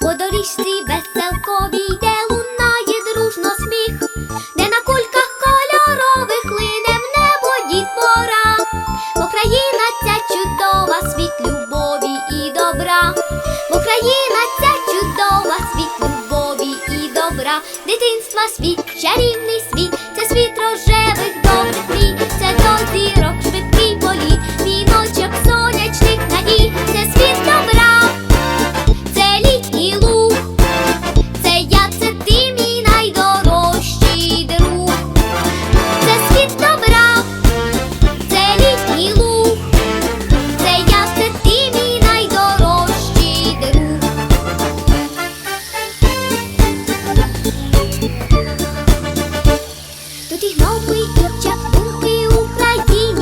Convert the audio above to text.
По доріжці веселковій, де чудова, світ любові і добра. Бо країна ця чудова, світ любові і добра. Дитинства світ, чарівний світ. і дівчат, і Україні.